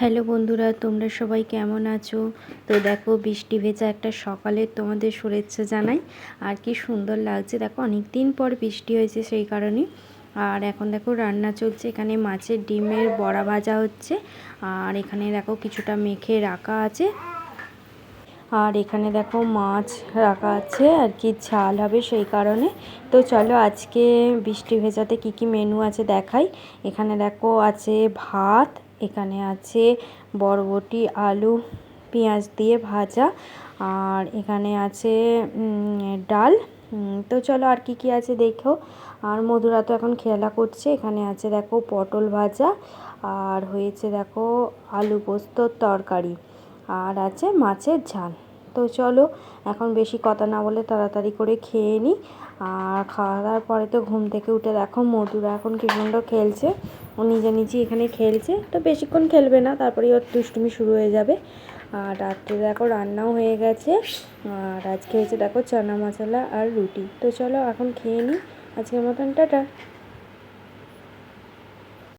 Hello বন্ধুরা, তোমরা সবাই কেমন আছো? তো দেখো, বৃষ্টি ভেজা একটা সকালের তোমাদের শুভেচ্ছা জানাই। আর কি সুন্দর লাগছে। দেখো অনেক দিন পর বৃষ্টি হয়েছে সেই কারণে। আর এখন দেখো, রান্না চলছে। এখানে মাছের ডিমের বড়া ভাজা হচ্ছে। আর এখানে দেখো, কিছুটা মেখে রাখা আছে। আর এখানে দেখো, মাছ রাখা আছে। আর কি ঝাল হবে সেই কারণে। তো চলো, আজকে বৃষ্টি ভেজাতে কি কি মেনু আছে দেখাই। এখানে দেখো, আছে ভাত এখানে আছে বরবটি, আলু, পেঁয়াজ দিয়ে ভাজা। আর এখানে আছে ডাল। তো চলো আর কি কি আছে দেখো। আর মধুরা তো এখন খেলা করছে। এখানে আছে দেখো পটল ভাজা। আর হয়েছে দেখো আলু পোস্তর তরকারি। আর আছে মাছের ঝাল। তো চলো, এখন বেশি কথা না বলে তাড়াতাড়ি করে খেয়ে নিই আর খাওয়া দাওয়ার পরে তো ঘুম থেকে উঠে দেখো মধুরা এখন কি সুন্দর খেলছে। ও নিজে নিজে এখানে খেলছে। তো বেশিক্ষণ খেলবে না, তারপরেই ওর দুষ্টুমি শুরু হয়ে যাবে। আর রাত্রে দেখো রান্নাও হয়ে গেছে। আর আজকে হয়েছে দেখো চানা মশলা আর রুটি। তো চলো এখন খেয়ে নিই আজকের মতন টাটা।